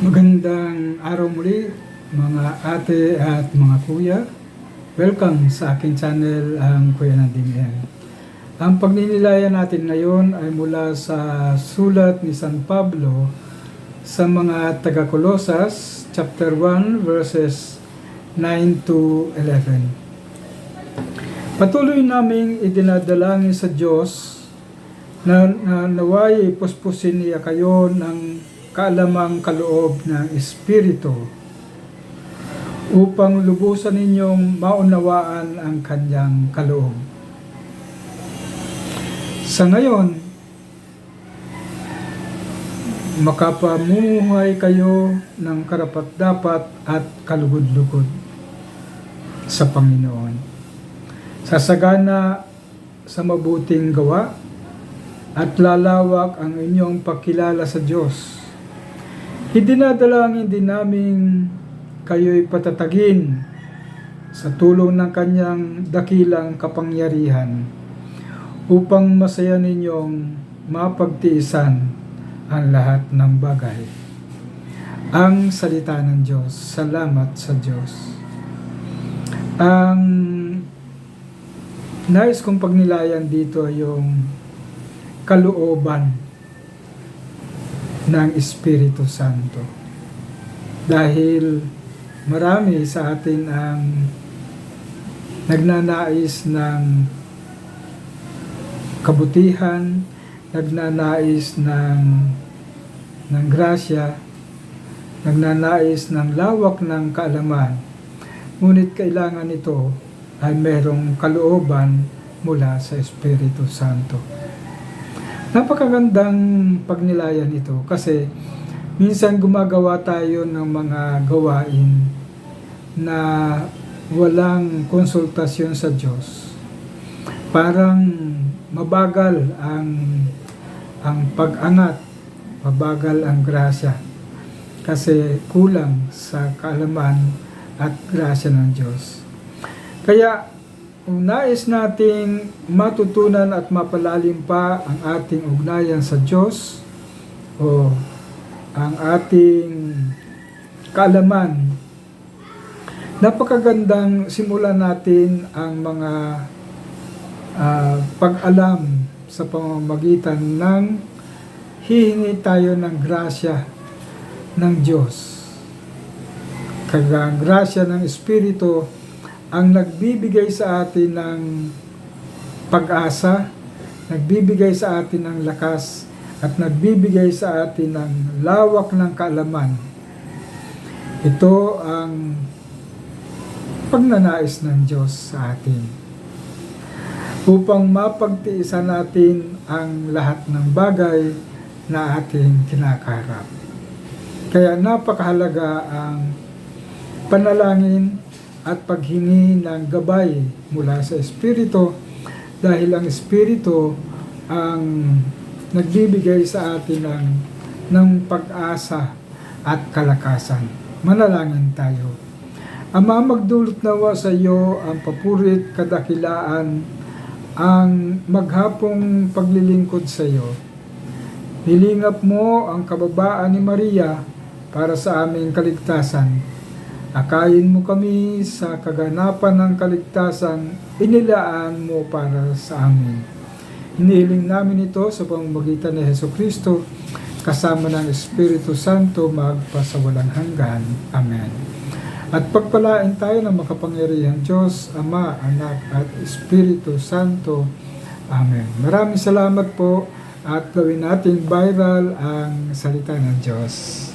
Magandang araw muli mga ate at mga kuya. Welcome sa aking channel, ang Kuya Nanding Yan. Ang pagninilayan natin ngayon ay mula sa sulat ni San Pablo sa mga taga-Kolosas, chapter 1, verses 9 to 11. Patuloy naming idinadalangin sa Diyos na, na naway puspusin niya kayo ng kaalamang kaloob ng Espiritu upang lubusan ninyong maunawaan ang kanyang kaloob. Sa ngayon, makapamumuhay kayo ng karapat-dapat at kalugod-lugod sa Panginoon. Sasagana sa mabuting gawa at lalawak ang inyong pagkilala sa Diyos. Idinadalangin din namin kayo'y patatagin sa tulong ng kanyang dakilang kapangyarihan upang masaya ninyong mapagtiisan ang lahat ng bagay. Ang salita ng Diyos. Salamat sa Diyos. Ang nais kong pagnilayan dito yung kalooban ng Espiritu Santo. Dahil marami sa atin ang nagnanais ng kabutihan, nagnanais ng ng grasya, nagnanais ng lawak ng kaalaman. Ngunit kailangan ito ay merong kalooban mula sa Espiritu Santo. Napakagandang pagnilayan ito kasi minsan gumagawa tayo ng mga gawain na walang konsultasyon sa Diyos. Parang mabagal ang ang pag-angat, mabagal ang grasya kasi kulang sa kaalaman at grasya ng Diyos. Kaya kung nais nating matutunan at mapalalim pa ang ating ugnayan sa Diyos o ang ating kaalaman, napakagandang simulan natin ang mga uh, pag-alam sa pamamagitan ng hihingi tayo ng grasya ng Diyos. Kaya grasya ng Espiritu ang nagbibigay sa atin ng pag-asa, nagbibigay sa atin ng lakas, at nagbibigay sa atin ng lawak ng kaalaman. Ito ang pagnanais ng Diyos sa atin. Upang mapagtiisan natin ang lahat ng bagay na ating kinakarap. Kaya napakahalaga ang panalangin at paghingi ng gabay mula sa Espiritu dahil ang Espiritu ang nagbibigay sa atin ng, ng pag-asa at kalakasan. Manalangin tayo. Ama, magdulot nawa sa iyo ang papurit, kadakilaan, ang maghapong paglilingkod sa iyo. Nilingap mo ang kababaan ni Maria para sa aming kaligtasan Akayin mo kami sa kaganapan ng kaligtasan inilaan mo para sa amin. Inihiling namin ito sa pamamagitan ni Heso Kristo kasama ng Espiritu Santo magpasawalang hanggan. Amen. At pagpalain tayo ng makapangyarihang Diyos, Ama, Anak at Espiritu Santo. Amen. Maraming salamat po at gawin nating viral ang salita ng Diyos.